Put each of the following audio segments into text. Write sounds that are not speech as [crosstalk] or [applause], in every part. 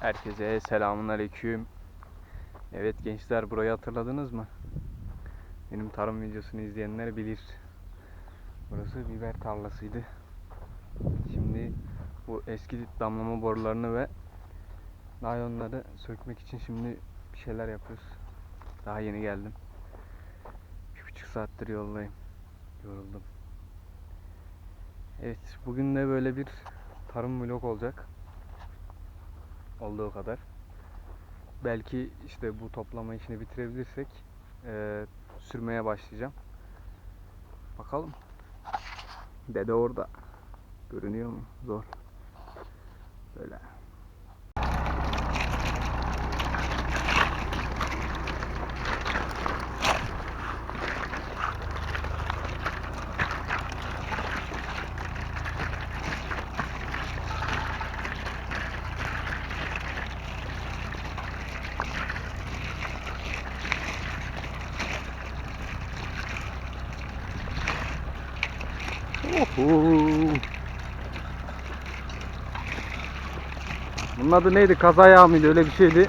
Herkese selamun aleyküm. Evet gençler burayı hatırladınız mı? Benim tarım videosunu izleyenler bilir. Burası biber tarlasıydı. Şimdi bu eski damlama borularını ve naylonları sökmek için şimdi bir şeyler yapıyoruz. Daha yeni geldim. Bir buçuk saattir yoldayım. Yoruldum. Evet bugün de böyle bir tarım vlog olacak olduğu kadar. Belki işte bu toplama işini bitirebilirsek eee, sürmeye başlayacağım. Bakalım. Dede orada. Görünüyor mu? Zor. Böyle. Bunun adı neydi? Kaza yağı mıydı? Öyle bir şeydi.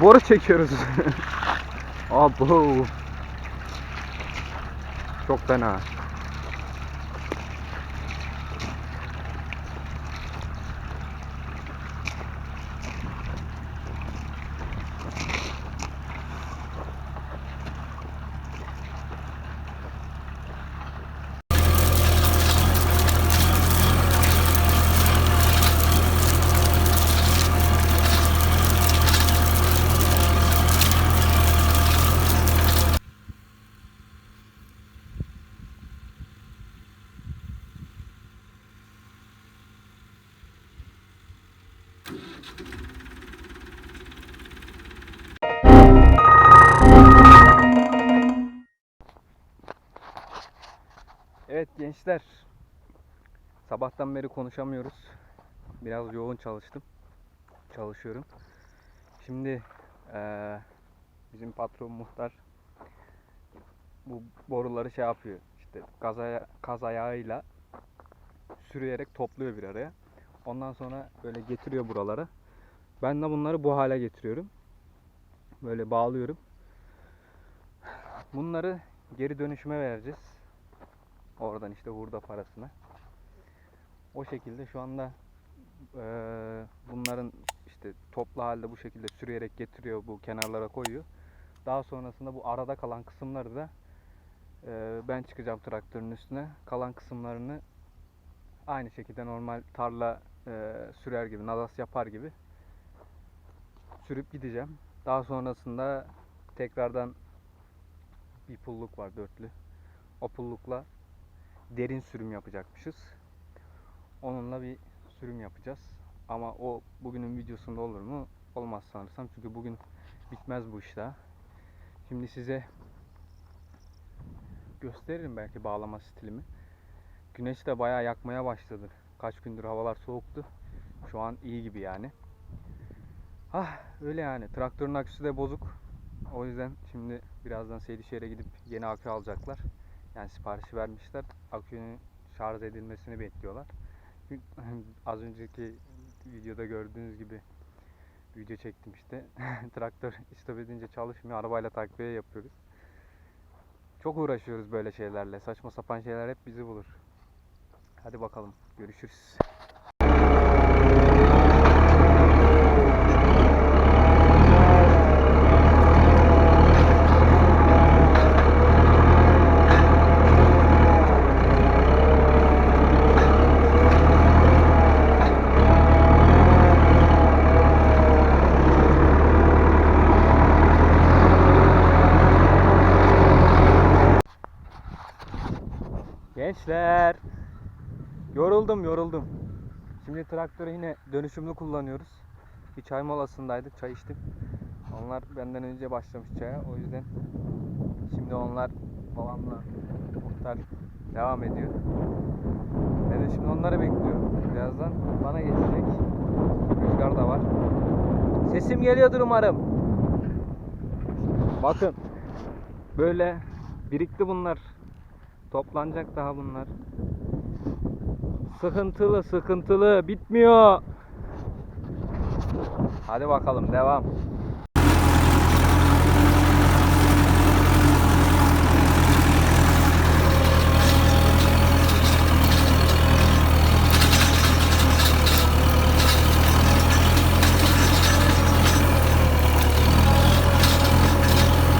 Boru çekiyoruz. [laughs] Abo. Çok fena. Gençler. Sabahtan beri konuşamıyoruz. Biraz yoğun çalıştım. Çalışıyorum. Şimdi eee, bizim patron muhtar bu boruları şey yapıyor. İşte gaz, aya- kaz ayağıyla sürüyerek topluyor bir araya. Ondan sonra böyle getiriyor buralara. Ben de bunları bu hale getiriyorum. Böyle bağlıyorum. Bunları geri dönüşüme vereceğiz. Oradan işte hurda parasına. O şekilde şu anda eee, bunların işte toplu halde bu şekilde sürüyerek getiriyor bu kenarlara koyuyor. Daha sonrasında bu arada kalan kısımları da eee, ben çıkacağım traktörün üstüne. Kalan kısımlarını aynı şekilde normal tarla eee, sürer gibi, nadas yapar gibi sürüp gideceğim. Daha sonrasında tekrardan bir pulluk var dörtlü. O pullukla derin sürüm yapacakmışız. Onunla bir sürüm yapacağız. Ama o bugünün videosunda olur mu? Olmaz sanırsam. Çünkü bugün bitmez bu iş daha. Şimdi size gösteririm belki bağlama stilimi. Güneş de bayağı yakmaya başladı. Kaç gündür havalar soğuktu. Şu an iyi gibi yani. Ah öyle yani. Traktörün aküsü de bozuk. O yüzden şimdi birazdan Seydişehir'e gidip yeni akü alacaklar. Yani siparişi vermişler. Akünün şarj edilmesini bekliyorlar. [laughs] Az önceki videoda gördüğünüz gibi video çektim işte. [laughs] Traktör istop edince çalışmıyor. Arabayla takviye yapıyoruz. Çok uğraşıyoruz böyle şeylerle. Saçma sapan şeyler hep bizi bulur. Hadi bakalım. Görüşürüz. Gençler. Yoruldum yoruldum. Şimdi traktörü yine dönüşümlü kullanıyoruz. Bir çay molasındaydık. Çay içtim. Onlar benden önce başlamış çaya. O yüzden şimdi onlar babamla muhtar devam ediyor. Ben de şimdi onları bekliyorum. Birazdan bana geçecek. Rüzgar da var. Sesim geliyordur umarım. Bakın. Böyle birikti bunlar. Toplanacak daha bunlar. Sıkıntılı sıkıntılı bitmiyor. Hadi bakalım devam.